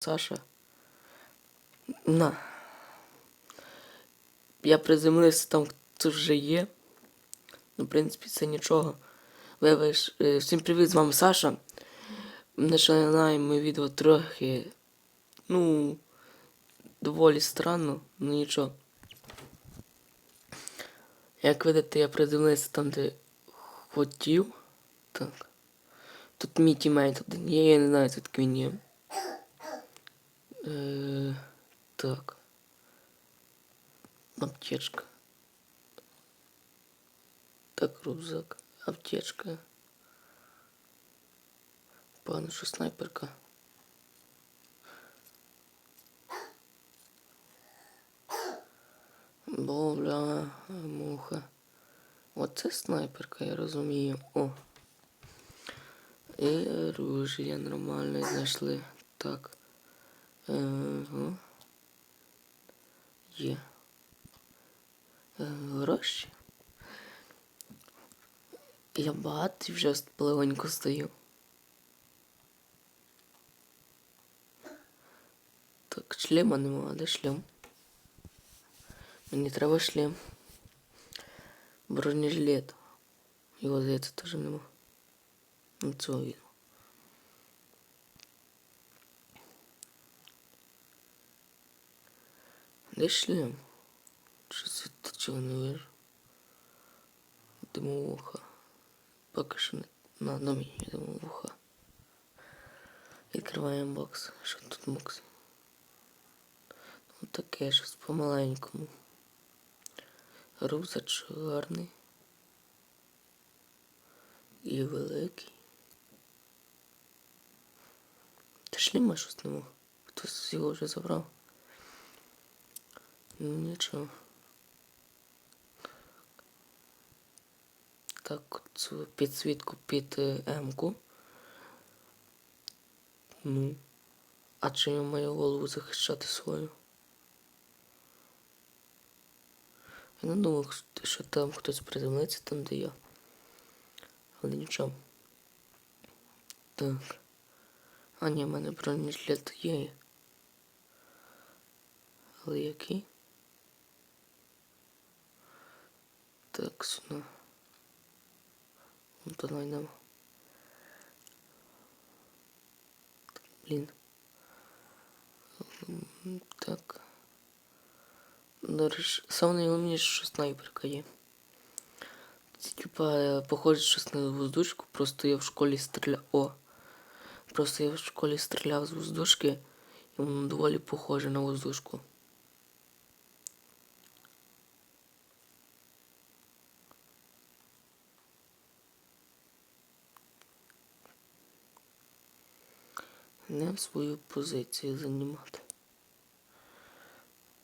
Саша. На. Я приземлився там, хто вже є. Ну, в принципі, це нічого. Вибач, е, всім привіт, з вами Саша. Починаємо відео трохи. Ну, доволі странно, ну нічого. Як видите, я приземлився там, де хотів. Так. Тут мій тімейт один є, я не знаю, звідки він є. Е, так. Аптечка. Так, рюкзак. Аптечка. Пане, що снайперка. Бовля, муха. Оце снайперка, я розумію. О. І оружие нормальне знайшли. Так. Ага. Є. Е, Гроші. Я багатий вже полегонько стою. Так, шлема нема, де шлем? Мені треба шлем. Бронежилет. Його здається теж нема. Ну цього він. Шлем? Щось я тут чого не вижу. Димовуха. Поки що не на на мені димовуха. Відкриваємо бокс. Що тут бокс? Ну таке щось помаленькому. Рюкзачок гарний. І великий. Та шліма щось нема. Хтось його вже забрав. Ну нічого. Так, цю підсвітку під е, М-ку. Ну. А чи я маю голову захищати свою? Я не думав, що там хтось приземлиться, там де я. Але нічого. Так. А ні, в мене бронежилет є. Але який? Так, сюди. Ну, то знайдемо. Блін. Так. До речі, саме найголовніше, що снайперка є. Типа, похоже щось на воздушку, просто я в школі стріляв. О! Просто я в школі стріляв з воздушки, і воно доволі похоже на воздушку. Свою позицію займати.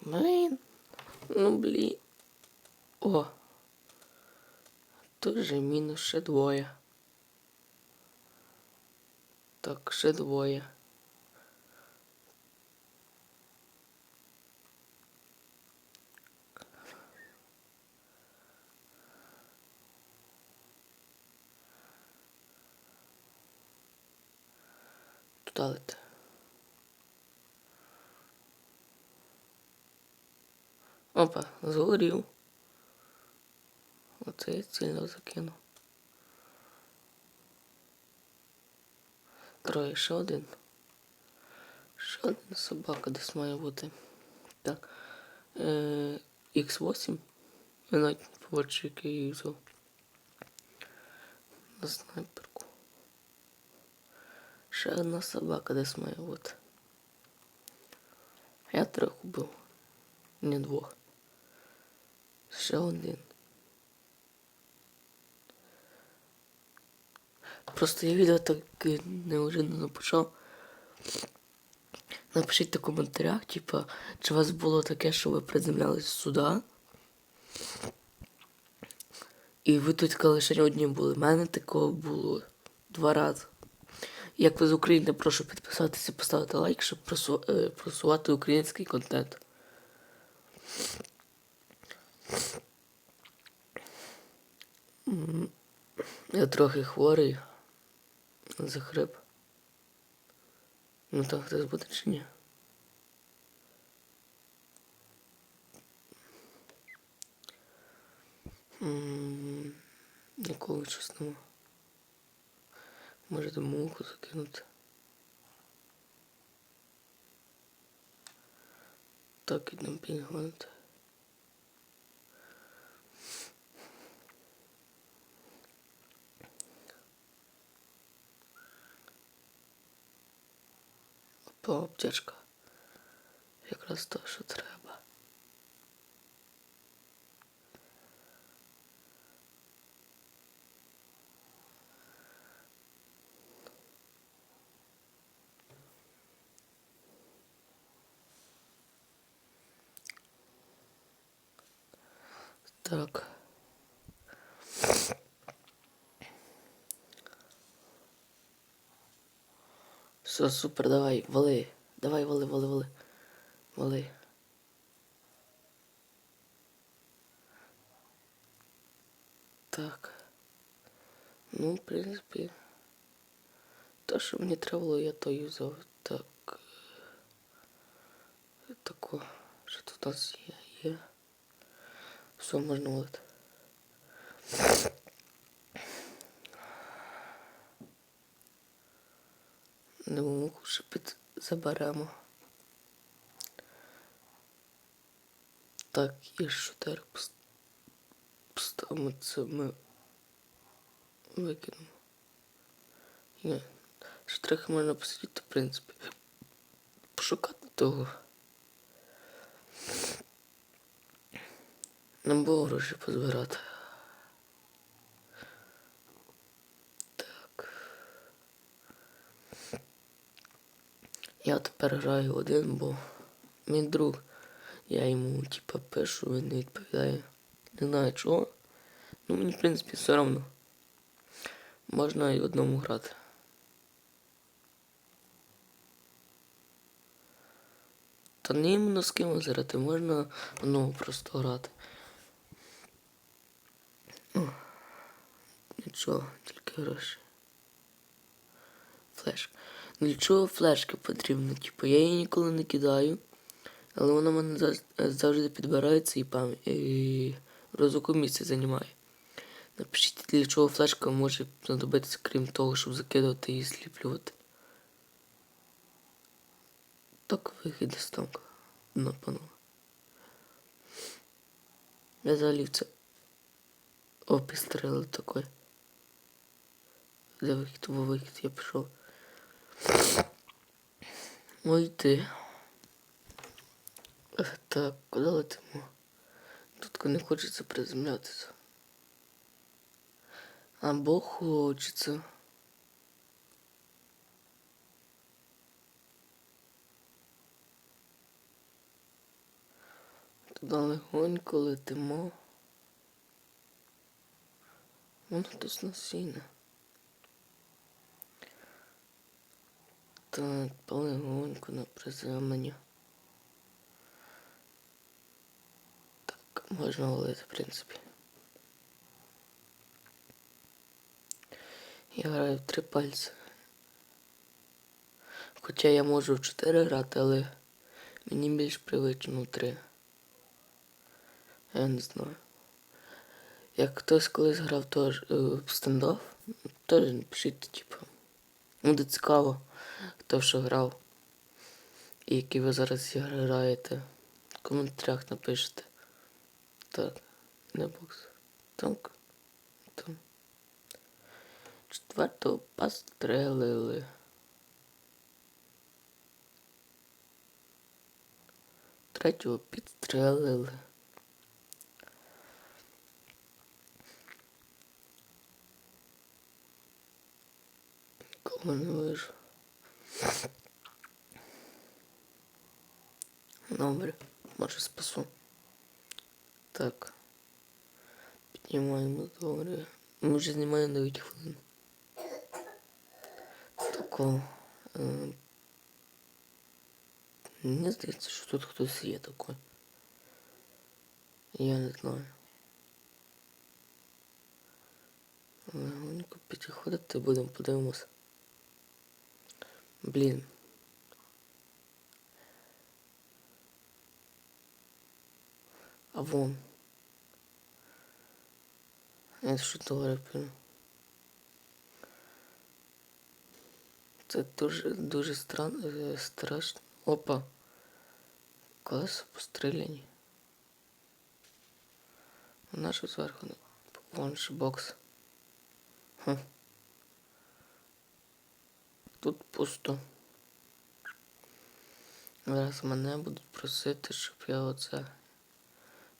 Блін. Ну блін. О. Тут же мінус ще двоє. Так, ще двоє. Туди лети. Опа, згорів. Оце я цільно закинув. Троє, ще один. Ще один собака десь має бути. Так. Е, X8. Я навіть не побачу, який я їх взяв. На снайперку. Ще одна собака десь має бути. Я трьох убив. Не двох. Ще один. Просто я відео так е, неожиданно почав. Напишіть в коментарях, типа, чи у вас було таке, що ви приземлялись сюди. І ви тут лише одні були. У мене такого було два рази. Як ви з України, прошу підписатися, поставити лайк, щоб е, просувати український контент. Я трохи хворий. Захрип. Ну так хтось буде чи ні? Ніколи нема. Може до муху закинути. Так, ідемо. Опа, аптечка. Якраз то, що треба. Так. Все, супер, давай, вали. Давай, вали, вали, вали. Вали. Так. Ну, в принципі. То, що мені треба було, я то юзав. Так. Тако. Що тут у нас є? Є. Все, можна валити. Ще під заберемо. Так, і шутер поставимо це ми викинемо. Ні. Трохи можна посидіти, в принципі. Пошукати того. Нам було гроші позбирати. Я тепер граю один, бо мій друг. Я йому типа пишу, він не відповідає. Не знаю чого. Ну мені в принципі все одно. Можна і одному грати. Та не іменно з кимось грати, можна ну просто грати. О, Нічого, тільки гроші. Флешка. Для чого флешки потрібно? Типу, я її ніколи не кидаю, але вона в мене завжди підбирається і пам... і розвитку місця займає. Напишіть, для чого флешка може знадобитися, крім того, щоб закидувати і сліплювати. Так вихід з танка. Ну, панове. Я взагалі в це. О, підстрелив такой. Де вихід, во вихід, я пішов. Ой ти. Так, куди летимо? Тут не хочеться приземлятися. Або хочеться. Туди легонько летимо. Воно тут насіння. Так, полегонько на приземлення. Так, можна валити, в принципі. Я граю в три пальці. Хоча я можу в чотири грати, але мені більш привично в три. Я не знаю. Як хтось колись грав теж е, в стендов, теж напишіть, типу. Буде цікаво, хто що грав. І які ви зараз граєте. В коментарях напишете. Так, не бокс. Так. Там. Четвертого пострелили. Третього підстрелили. Кого не вижу. Добре, може спасу. Так. Піднімаємо добре. Ми вже знімаємо 9 хвилин. Такого. Е, Мені здається, що тут хтось є такой. Я не знаю. Легонько підходити будемо, подивимося. Блин. А вон. Это что блин. Это тоже, дуже странно, э, страшно. Опа. Клас постріляні. Нашего зверху. Вон бокс. Ха. Тут пусто. Зараз мене будуть просити, щоб я оце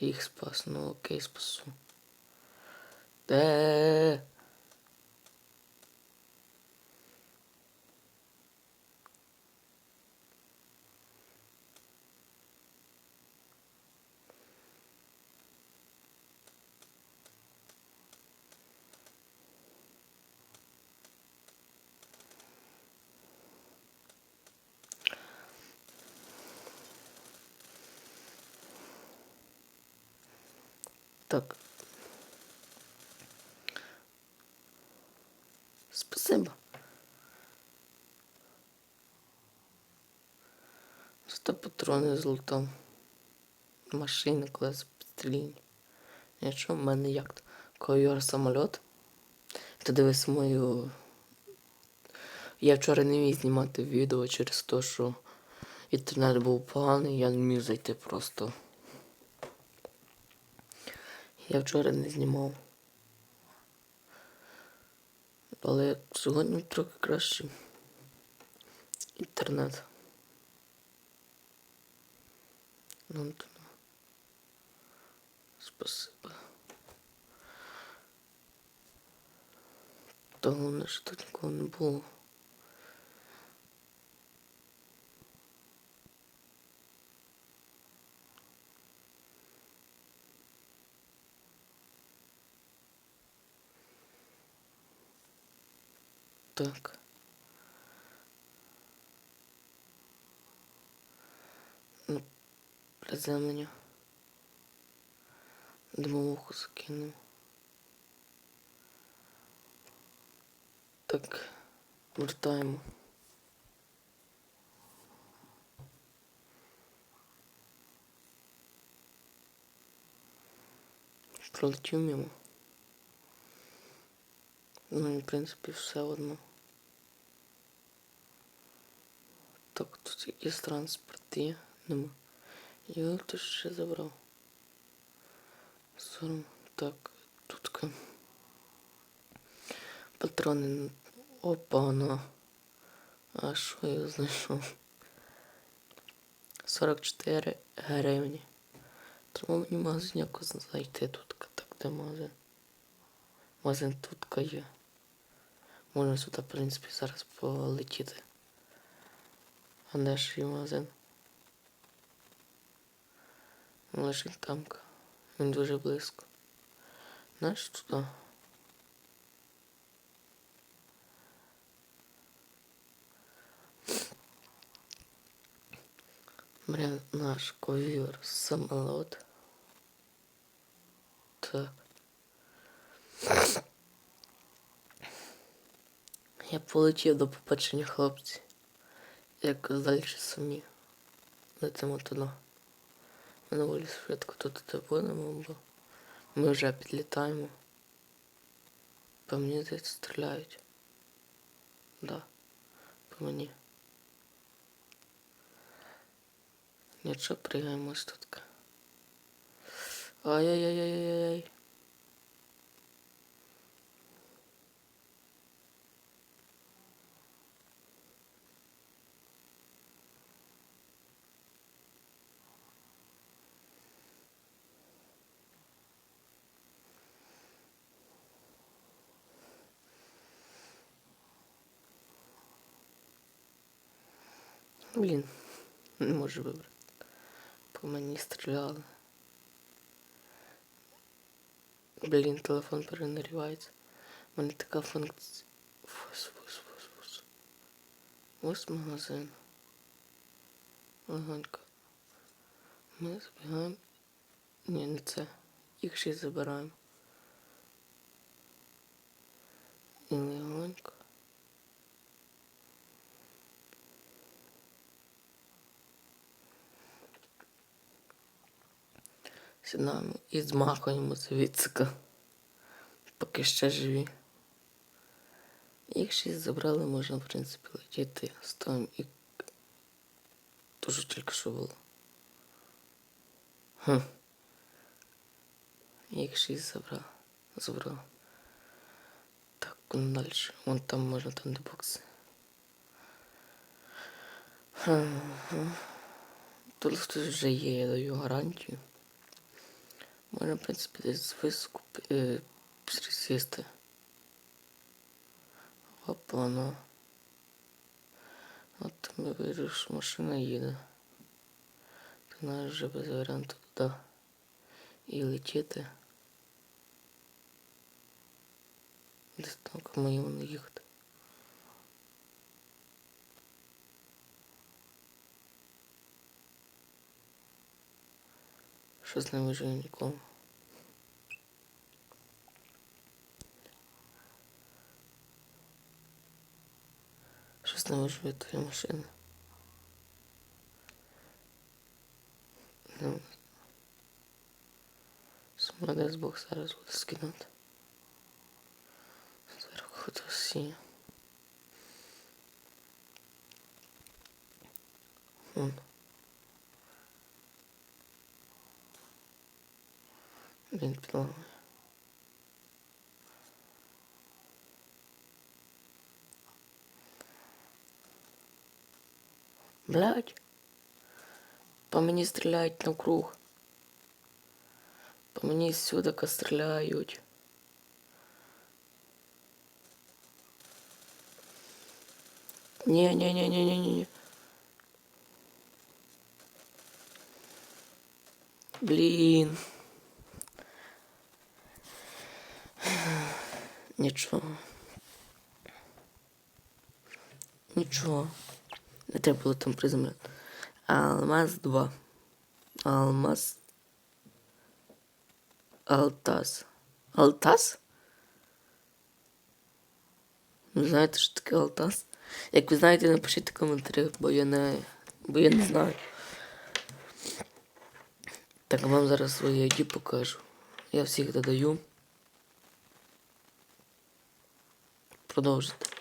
їх спас. Ну окей, спасу. Де? Спасибо. Сто патрони золотом. Машини, колеса підстріління. Нічого, в мене як то. Ковйор самоліт. Ти дивись мою. Я вчора не міг знімати відео через те, що інтернет був поганий, я не міг зайти просто. Я вчора не знімав. Але сьогодні трохи краще. Інтернет. Ну, то. Спасибо. Та головне, що тут нікого не було. Так. Ну, приземлення. Димовуху закинув. Так, вертаємо. Пролетів мимо. Ну і в принципі все одно. Так, тут якийсь транспорт є, нема. Його хтось ще забрав. Сором. Так, тут. Патрони. Опа, ну. А що я знайшов? 44 гривні. Треба мені магазин якось знайти тут, так де магазин. Магазин тут є. Можна сюди, в принципі, зараз полетіти. А де ж є магазин? Лежить тамка. Він дуже близько. Знаєш туди? Бля, наш ковер самолет. Так. Я полетів до побачення хлопці. Як далі самі. Летимо туди. Ми доволі швидко тут будемо, бо ми вже підлітаємо. По мені здається стріляють. Да. По мені. Нічого, пригаємось тут. Ай-яй-яй-яй-яй-яй. Блін, не можу вибрати. По мені стріляли. Блін, телефон перенарівається. У мене така функція. Фус, фус, фус, фус. Ось магазин. Легонько. Ми збігаємо. Ні, не це. Їх ще забираємо. І легонько. Сідаємо і змахуємо звідсика. Поки ще живі. Їх шість забрали, можна, в принципі, летіти з тим і. Дуже тільки що було. Хм. Їх шість забрав. Забрав. Так, куди далі. Вон там можна там де бокси. Тут хтось вже є, я даю гарантію. Можна, в принципі, десь високо е, присісти. Опа, ну. От там я вижу, що машина їде. Ти знаєш вже без варіанту туди. І летіти. Десь там кому йому їхати. Щось не вижу нікому. Щось не вижу від твоєї машини. Ну. Смотри, з бок зараз буде скинути. Зверху то всі. Вон. Він підламує. Блядь. По мені стріляють навкруг. По мені сюди стріляють. Ні, ні, Нічого. Нічого. Не треба було там приземляти. Алмаз 2. Алмаз. Алтас. Алтас? Ви знаєте, що таке Алтас? Як ви знаєте, напишіть в коментарях, бо я не. Бо я не знаю. Так, вам зараз свої ID покажу. Я всіх додаю. Продовжити.